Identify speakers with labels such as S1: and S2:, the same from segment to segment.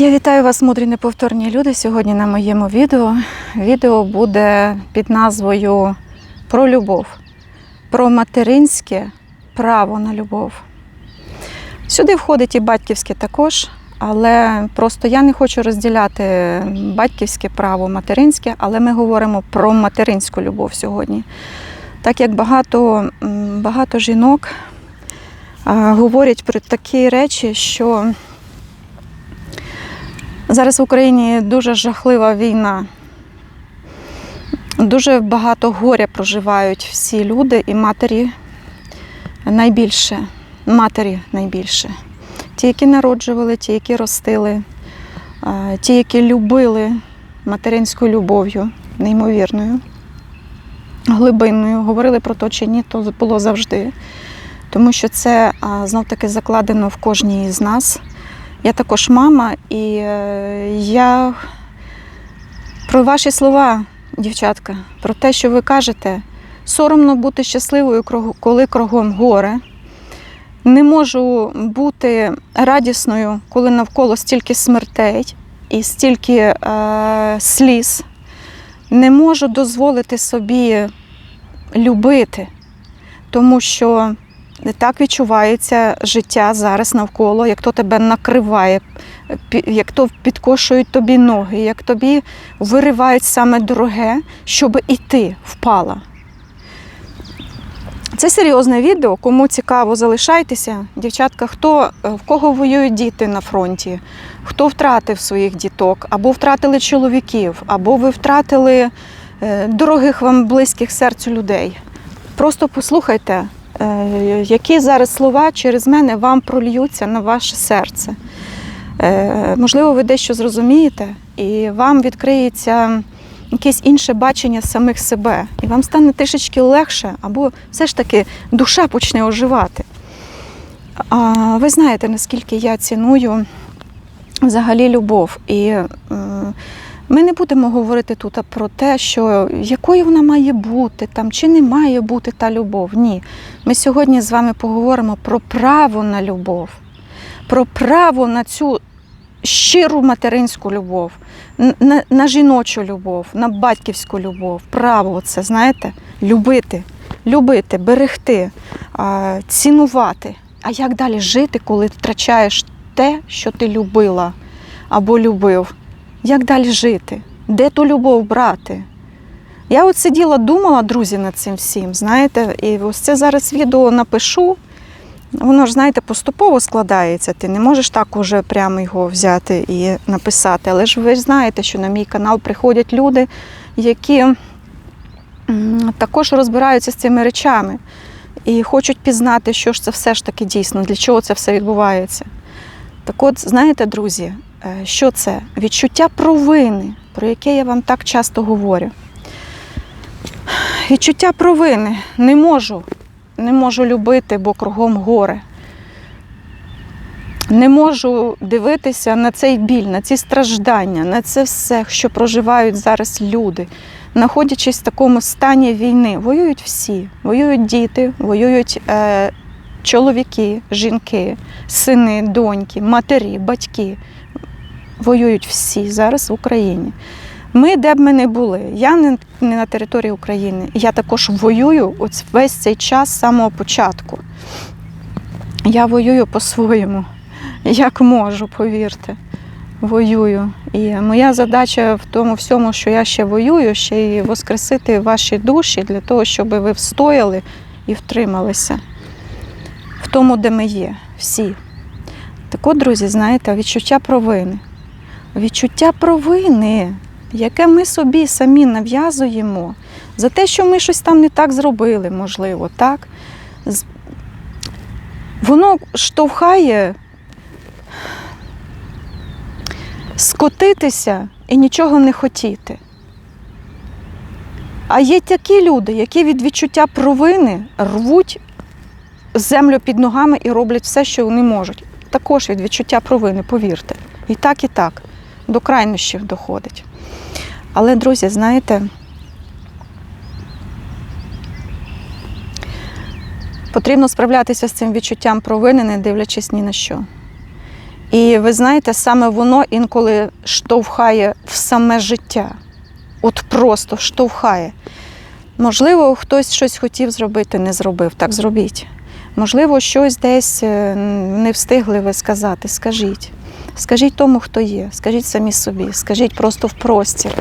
S1: Я вітаю вас, мудрі неповторні люди. Сьогодні на моєму відео. Відео буде під назвою Про любов, про материнське право на любов. Сюди входить і батьківське також, але просто я не хочу розділяти батьківське право, материнське, але ми говоримо про материнську любов сьогодні. Так як багато, багато жінок говорять про такі речі, що Зараз в Україні дуже жахлива війна. Дуже багато горя проживають всі люди і матері найбільше. Матері найбільше. Ті, які народжували, ті, які ростили, ті, які любили материнською любов'ю, неймовірною, глибинною. Говорили про то чи ні, то було завжди. Тому що це знов таки закладено в кожній з нас. Я також мама, і е, я про ваші слова, дівчатка, про те, що ви кажете, соромно бути щасливою, коли кругом горе. Не можу бути радісною, коли навколо стільки смертей і стільки е, сліз. Не можу дозволити собі любити, тому що так відчувається життя зараз навколо, як то тебе накриває, як то підкошують тобі ноги, як тобі виривають саме дороге, щоб і ти впала. Це серйозне відео. Кому цікаво, залишайтеся. Дівчатка, хто е, в кого воюють діти на фронті, хто втратив своїх діток, або втратили чоловіків, або ви втратили е, дорогих вам близьких серцю людей. Просто послухайте, які зараз слова через мене вам прольються на ваше серце. Е, Можливо, ви дещо зрозумієте, і вам відкриється якесь інше бачення самих себе, і вам стане трішечки легше, або все ж таки душа почне оживати. А ви знаєте, наскільки я ціную взагалі любов. І е, ми не будемо говорити тут про те, що якою вона має бути, там, чи не має бути та любов. Ні. Ми сьогодні з вами поговоримо про право на любов, про право на цю щиру материнську любов, на, на жіночу любов, на батьківську любов. Право це, знаєте, любити, любити, берегти, цінувати. А як далі жити, коли втрачаєш те, що ти любила або любив? Як далі жити? Де ту любов брати? Я от сиділа, думала, друзі, над цим всім, знаєте, і ось це зараз відео напишу. Воно ж, знаєте, поступово складається. Ти не можеш так уже прямо його взяти і написати. Але ж ви знаєте, що на мій канал приходять люди, які також розбираються з цими речами і хочуть пізнати, що ж це все ж таки дійсно, для чого це все відбувається. Так от, знаєте, друзі, що це? Відчуття провини, про яке я вам так часто говорю. Відчуття провини не можу, не можу любити, бо кругом горе. Не можу дивитися на цей біль, на ці страждання, на це все, що проживають зараз люди, знаходячись в такому стані війни. Воюють всі, воюють діти, воюють е, чоловіки, жінки, сини, доньки, матері, батьки. Воюють всі зараз в Україні. Ми, де б ми не були, я не, не на території України. Я також воюю ось весь цей час з самого початку. Я воюю по-своєму, як можу, повірте. Воюю. І моя задача в тому всьому, що я ще воюю, ще й воскресити ваші душі для того, щоб ви встояли і втрималися в тому, де ми є, всі. Так от, друзі, знаєте, відчуття провини. Відчуття провини, яке ми собі самі нав'язуємо за те, що ми щось там не так зробили, можливо, так? Воно штовхає скотитися і нічого не хотіти. А є такі люди, які від відчуття провини рвуть землю під ногами і роблять все, що вони можуть. Також від відчуття провини, повірте. І так, і так, до крайнощів доходить. Але, друзі, знаєте, потрібно справлятися з цим відчуттям провини, не дивлячись ні на що. І ви знаєте, саме воно інколи штовхає в саме життя. От просто штовхає. Можливо, хтось щось хотів зробити, не зробив, так зробіть. Можливо, щось десь е, не встигли ви сказати. Скажіть. Скажіть тому, хто є, скажіть самі собі, скажіть просто в простір.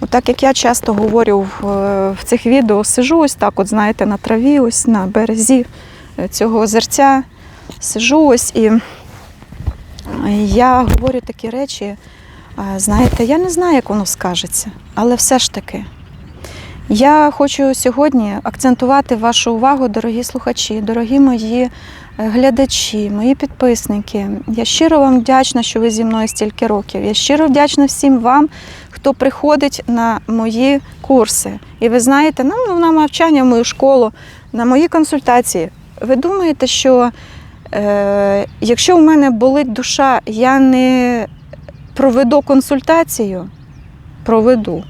S1: Отак як я часто говорю в, е, в цих відео, сижу ось так, от знаєте, на траві, ось на березі е, цього озерця, сижу ось і я говорю такі речі. Знаєте, я не знаю, як воно скажеться, але все ж таки. Я хочу сьогодні акцентувати вашу увагу, дорогі слухачі, дорогі мої е, глядачі, мої підписники. Я щиро вам вдячна, що ви зі мною стільки років. Я щиро вдячна всім вам, хто приходить на мої курси. І ви знаєте, на, на навчання в мою школу, на мої консультації. Ви думаєте, що е, якщо в мене болить душа, я не проведу консультацію? Проведу.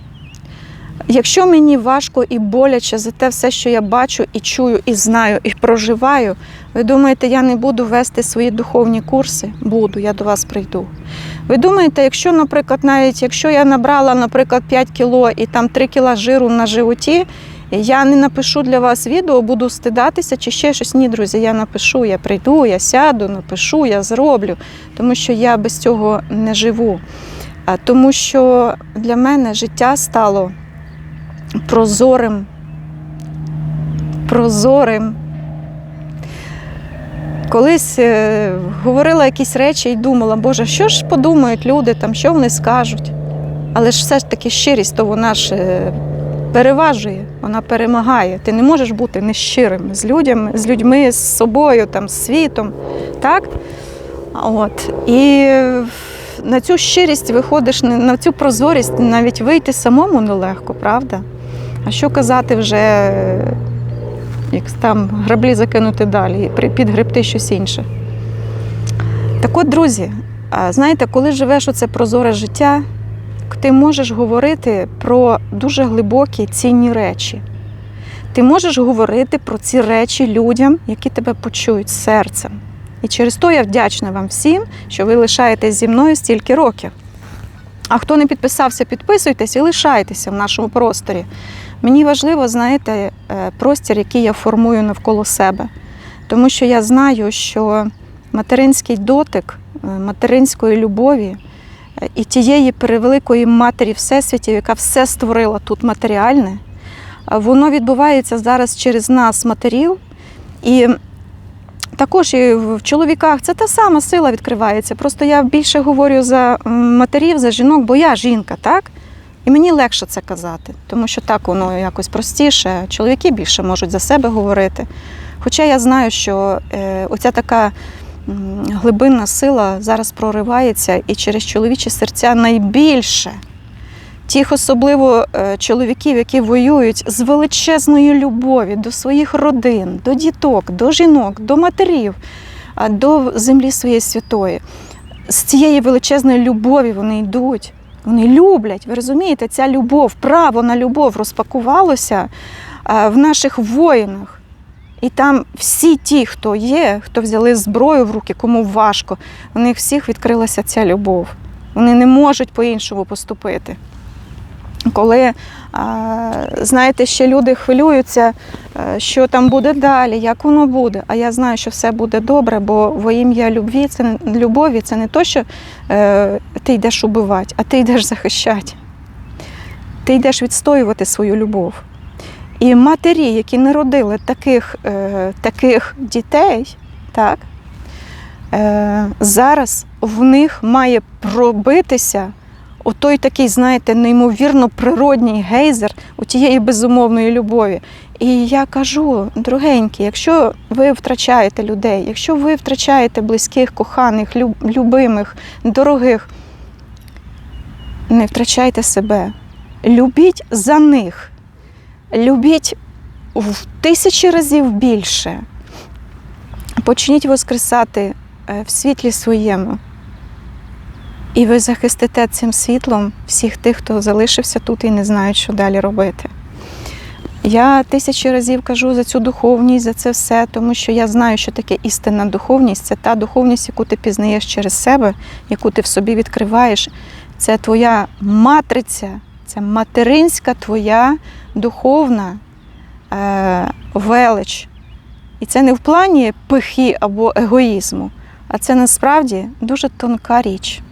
S1: Якщо мені важко і боляче за те все, що я бачу і чую, і знаю, і проживаю, ви думаєте, я не буду вести свої духовні курси? Буду, я до вас прийду. Ви думаєте, якщо, наприклад, навіть якщо я набрала, наприклад, 5 кіло і там 3 кіла жиру на животі, я не напишу для вас відео, буду стидатися чи ще щось. Ні, друзі, я напишу, я прийду, я сяду, напишу, я зроблю, тому що я без цього не живу. Тому що для мене життя стало прозорим. Прозорим. Колись е, говорила якісь речі і думала, Боже, що ж подумають люди, там, що вони скажуть. Але ж все ж таки щирість, то вона ж е, переважує, вона перемагає. Ти не можеш бути нещирим з людьми, з людьми, з собою, там, з світом. Так? От. І на цю щирість виходиш, на цю прозорість навіть вийти самому нелегко, правда? А що казати вже, як там граблі закинути далі, підгребти щось інше. Так от, друзі, знаєте, коли живеш оце прозоре життя, ти можеш говорити про дуже глибокі цінні речі. Ти можеш говорити про ці речі людям, які тебе почують серцем. І через то я вдячна вам всім, що ви лишаєтесь зі мною стільки років. А хто не підписався, підписуйтесь і лишайтеся в нашому просторі. Мені важливо, знаєте, е, простір, який я формую навколо себе. Тому що я знаю, що материнський дотик, е, материнської любові е, і тієї перевеликої матері Всесвітів, яка все створила тут матеріальне, воно відбувається зараз через нас, матерів. І також і в чоловіках це та сама сила відкривається. Просто я більше говорю за матерів, за жінок, бо я жінка, так? І мені легше це казати, тому що так воно якось простіше. Чоловіки більше можуть за себе говорити. Хоча я знаю, що е, оця така глибинна сила зараз проривається і через чоловічі серця найбільше. Тих, особливо е, чоловіків, які воюють з величезною любові до своїх родин, до діток, до жінок, до матерів, до землі своєї святої. З цієї величезної любові вони йдуть. Вони люблять, ви розумієте, ця любов, право на любов розпакувалося в наших воїнах. І там всі ті, хто є, хто взяли зброю в руки, кому важко, у них всіх відкрилася ця любов. Вони не можуть по-іншому поступити. Коли, знаєте, ще люди хвилюються, що там буде далі, як воно буде. А я знаю, що все буде добре, бо во ім'я любві, це любові це не то, що е, ти йдеш убивати, а ти йдеш захищати. Ти йдеш відстоювати свою любов. І матері, які не родили таких е, таких дітей, так, е, зараз в них має пробитися отой такий, знаєте, неймовірно природній гейзер у тієї безумовної любові. І я кажу, дорогенькі, якщо ви втрачаєте людей, якщо ви втрачаєте близьких, коханих, любимих, дорогих, не втрачайте себе. Любіть за них, любіть в тисячі разів більше. Почніть воскресати е, в світлі своєму. І ви захистите цим світлом всіх тих, хто залишився тут і не знають, що далі робити. Я тисячі разів кажу за цю духовність, за це все, тому що я знаю, що таке істинна духовність це та духовність, яку ти пізнаєш через себе, яку ти в собі відкриваєш. Це твоя матриця, це материнська твоя духовна е, велич. І це не в плані пихи або егоїзму, а це насправді дуже тонка річ.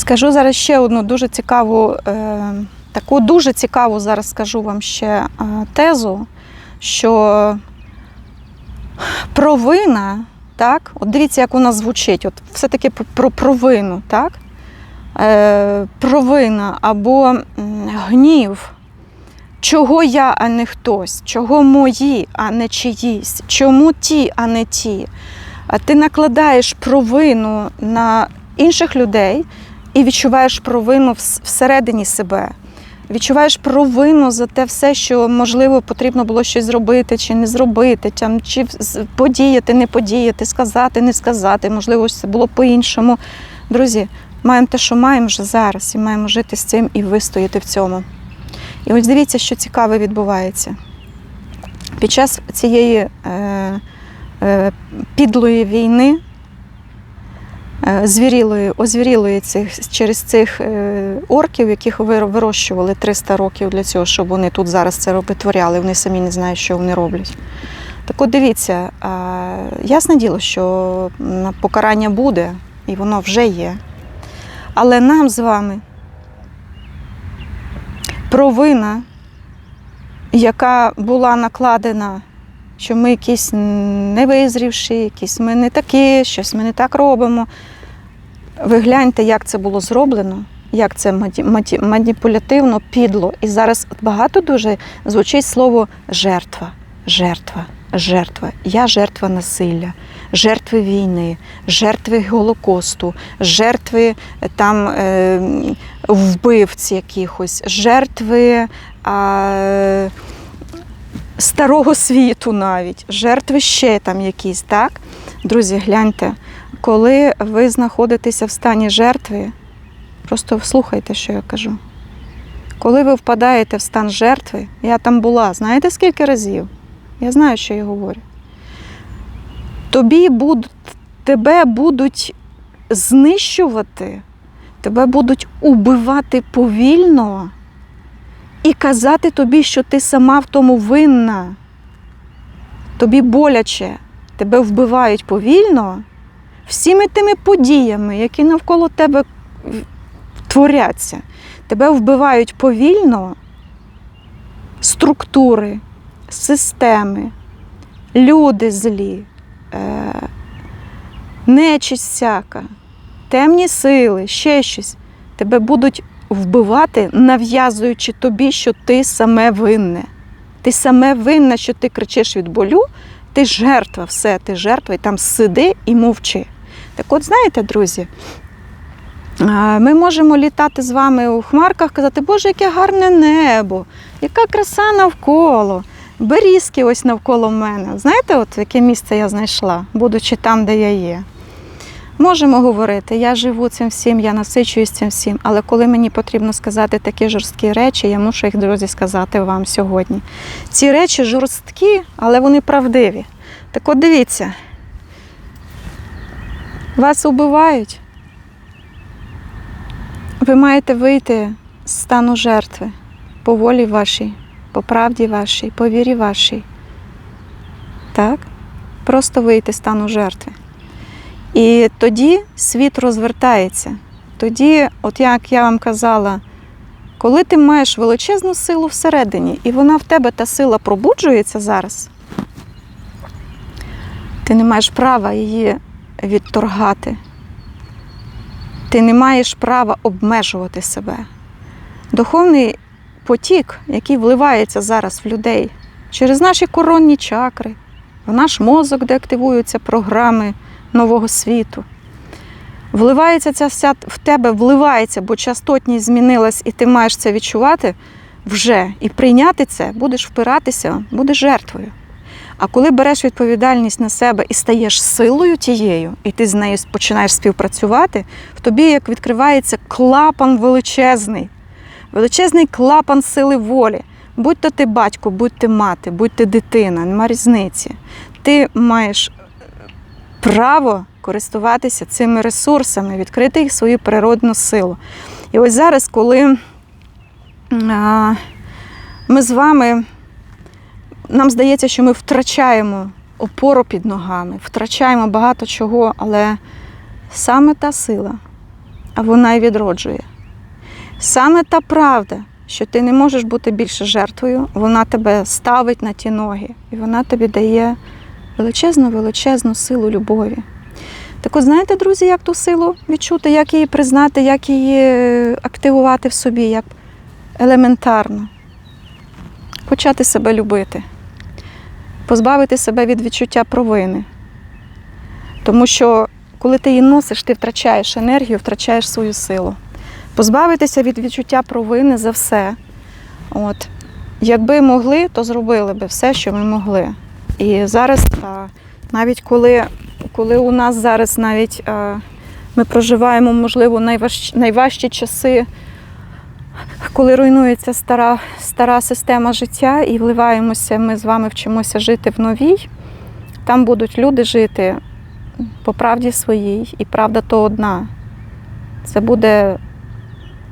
S1: Скажу зараз ще одну дуже цікаву, е, таку дуже цікаву зараз скажу вам ще е, тезу, що провина, так, от дивіться, як вона звучить, от все-таки про провину, так? Е, провина або гнів. Чого я, а не хтось? Чого мої, а не чиїсь? Чому ті, а не ті? А ти накладаєш провину на інших людей і відчуваєш провину всередині себе. Відчуваєш провину за те все, що можливо потрібно було щось зробити чи не зробити, там, чи подіяти, не подіяти, сказати, не сказати. Можливо, це було по-іншому. Друзі, маємо те, що маємо вже зараз, і маємо жити з цим і вистояти в цьому. І ось дивіться, що цікаве відбувається. Під час цієї е, е, підлої війни, звірілої, озвірілої цих, через цих е, орків, яких вир- вирощували 300 років для цього, щоб вони тут зараз це витворяли, вони самі не знають, що вони роблять. Так от дивіться, е, ясне діло, що покарання буде, і воно вже є. Але нам з вами провина, яка була накладена, що ми якісь не визрівші, якісь ми не такі, щось ми не так робимо. Ви гляньте, як це було зроблено, як це маніпулятивно, підло. І зараз багато дуже звучить слово жертва, жертва, жертва. Я жертва насилля, жертви війни, жертви Голокосту, жертви е, там е, вбивць якихось, жертви а, старого світу навіть, жертви ще там якісь, так? Друзі, гляньте, коли ви знаходитеся в стані жертви, просто слухайте, що я кажу. Коли ви впадаєте в стан жертви, я там була, знаєте скільки разів? Я знаю, що я говорю. Тобі будуть, тебе будуть знищувати, тебе будуть убивати повільно і казати тобі, що ти сама в тому винна. Тобі боляче, тебе вбивають повільно всіми тими подіями, які навколо тебе творяться. Тебе вбивають повільно структури, системи, люди злі, е, нечисть всяка, темні сили, ще щось. Тебе будуть вбивати, нав'язуючи тобі, що ти саме винне. Ти саме винна, що ти кричиш від болю, ти жертва, все, ти жертва, і там сиди і мовчи. Так от, знаєте, друзі, ми можемо літати з вами у хмарках, казати, Боже, яке гарне небо, яка краса навколо. Берізки ось навколо мене. Знаєте, от яке місце я знайшла, будучи там, де я є. Можемо говорити, я живу цим всім, я насичуюсь цим всім, але коли мені потрібно сказати такі жорсткі речі, я мушу їх, друзі, сказати вам сьогодні. Ці речі жорсткі, але вони правдиві. Так от дивіться, вас убивають. Ви маєте вийти з стану жертви по волі вашій, по правді вашій, по вірі вашій. Так? Просто вийти з стану жертви. І тоді світ розвертається. Тоді, от як я вам казала, коли ти маєш величезну силу всередині, і вона в тебе та сила пробуджується зараз, ти не маєш права її відторгати. Ти не маєш права обмежувати себе. Духовний потік, який вливається зараз в людей через наші коронні чакри, в наш мозок, де активуються програми нового світу. Вливається ця вся в тебе, вливається, бо частотність змінилась, і ти маєш це відчувати вже. І прийняти це, будеш впиратися, будеш жертвою. А коли береш відповідальність на себе і стаєш силою тією, і ти з нею починаєш співпрацювати, в тобі як відкривається клапан величезний, величезний клапан сили волі. Будь то ти батько, будь ти мати, будь ти дитина, нема різниці. Ти маєш право користуватися цими ресурсами, відкрити їх свою природну силу. І ось зараз, коли ми з вами, нам здається, що ми втрачаємо опору під ногами, втрачаємо багато чого, але саме та сила, а вона і відроджує. Саме та правда, що ти не можеш бути більше жертвою, вона тебе ставить на ті ноги, і вона тобі дає величезну, величезну силу любові. Так от знаєте, друзі, як ту силу відчути, як її признати, як її активувати в собі, як елементарно. Почати себе любити, позбавити себе від відчуття провини. Тому що, коли ти її носиш, ти втрачаєш енергію, втрачаєш свою силу. Позбавитися від відчуття провини за все. От. Якби могли, то зробили би все, що ми могли. І зараз, навіть коли, коли у нас зараз навіть ми проживаємо, можливо, найваж, найважчі часи, коли руйнується стара, стара система життя і вливаємося, ми з вами вчимося жити в новій, там будуть люди жити по правді своїй, і правда то одна. Це буде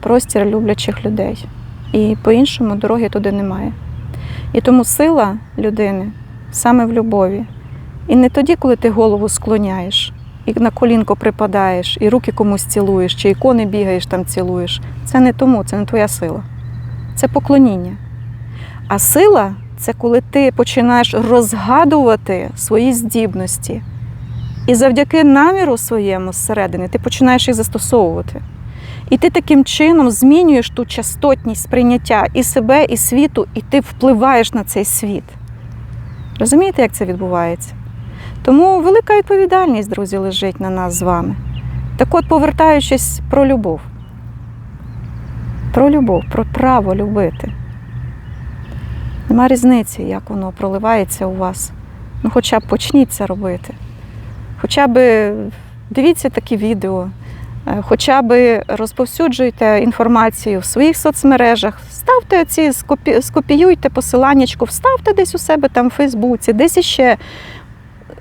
S1: простір люблячих людей. І по-іншому дороги туди немає. І тому сила людини саме в любові. І не тоді, коли ти голову склоняєш, і на колінко припадаєш, і руки комусь цілуєш, чи ікони бігаєш там цілуєш. Це не тому, це не твоя сила. Це поклоніння. А сила це коли ти починаєш розгадувати свої здібності. І завдяки наміру своєму зсередини ти починаєш їх застосовувати. І ти таким чином змінюєш ту частотність сприйняття і себе, і світу, і ти впливаєш на цей світ. Розумієте, як це відбувається? Тому велика відповідальність, друзі, лежить на нас з вами. Так от, повертаючись про любов. Про любов, про право любити. Нема різниці, як воно проливається у вас. Ну, хоча б почніть це робити. Хоча б дивіться такі відео, хоча б розповсюджуйте інформацію в своїх соцмережах, ставте ці, скопі, скопіюйте посиланнячко, вставте десь у себе там в Фейсбуці, десь іще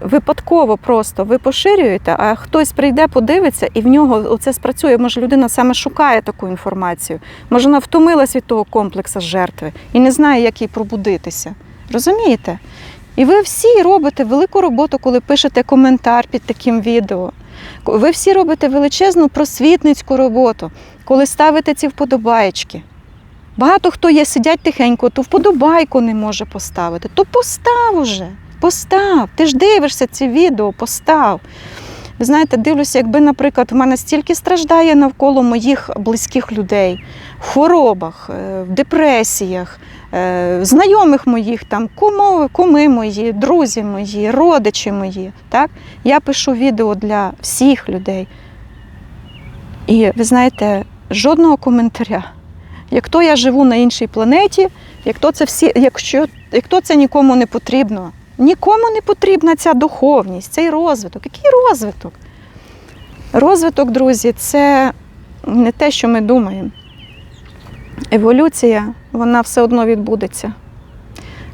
S1: випадково просто ви поширюєте, а хтось прийде, подивиться, і в нього це спрацює. Може, людина саме шукає таку інформацію. Може, вона втомилась від того комплексу жертви і не знає, як їй пробудитися. Розумієте? І ви всі робите велику роботу, коли пишете коментар під таким відео. Ви всі робите величезну просвітницьку роботу, коли ставите ці вподобаєчки. Багато хто є, сидять тихенько, то вподобайку не може поставити. То постав уже, постав. Ти ж дивишся ці відео, постав. Ви знаєте, дивлюся, якби, наприклад, в мене стільки страждає навколо моїх близьких людей в хворобах, е, в депресіях, е, знайомих моїх, там, куми, куми мої, друзі мої, родичі мої. Так? Я пишу відео для всіх людей. І ви знаєте, жодного коментаря. Як то я живу на іншій планеті, як то це всі, якщо, як то це нікому не потрібно. Нікому не потрібна ця духовність, цей розвиток. Який розвиток? Розвиток, друзі, це не те, що ми думаємо. Еволюція, вона все одно відбудеться.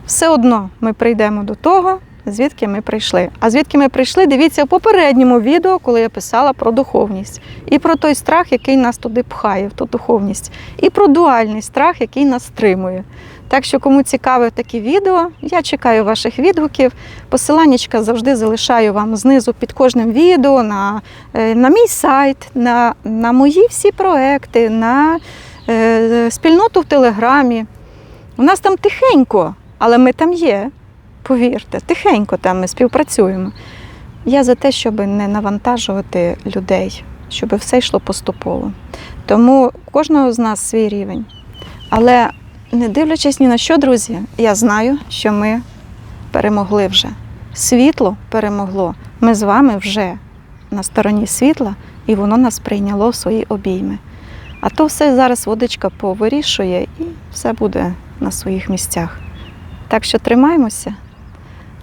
S1: Все одно ми прийдемо до того, звідки ми прийшли. А звідки ми прийшли, дивіться в попередньому відео, коли я писала про духовність. І про той страх, який нас туди пхає, в ту духовність. І про дуальний страх, який нас стримує. Так що, кому цікаве такі відео, я чекаю ваших відгуків. Посиланнячка завжди залишаю вам знизу під кожним відео на, е, на мій сайт, на, на мої всі проекти, на е, спільноту в Телеграмі. У нас там тихенько, але ми там є. Повірте, тихенько там ми співпрацюємо. Я за те, щоб не навантажувати людей, щоб все йшло поступово. Тому кожного з нас свій рівень. Але не дивлячись ні на що, друзі, я знаю, що ми перемогли вже. Світло перемогло. Ми з вами вже на стороні світла, і воно нас прийняло в свої обійми. А то все зараз водичка повирішує і все буде на своїх місцях. Так що тримаймося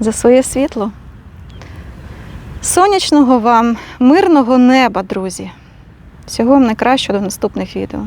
S1: за своє світло. Сонячного вам, мирного неба, друзі. Всього вам найкращого до наступних відео.